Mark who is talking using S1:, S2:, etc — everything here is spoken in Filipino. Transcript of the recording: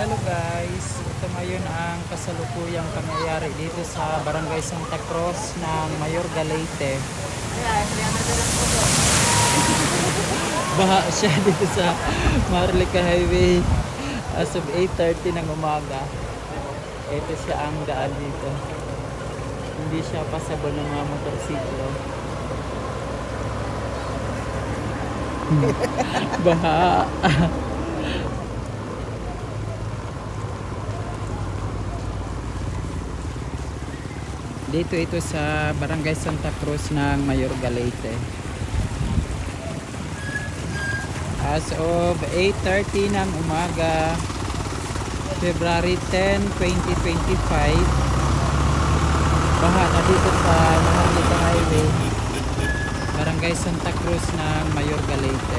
S1: Hello guys, ito ngayon ang kasalukuyang pangyayari dito sa Barangay Santa Cruz ng Mayor Galete. Baha siya dito sa Marlica Highway as of 8.30 ng umaga. Ito siya ang daan dito. Hindi siya pasable ng mga motorsiklo. Baha. Dito ito sa Barangay Santa Cruz ng Mayor Galete. As of 8.30 ng umaga, February 10, 2025, baha na dito sa Maharlika Highway, Barangay Santa Cruz ng Mayor Galete.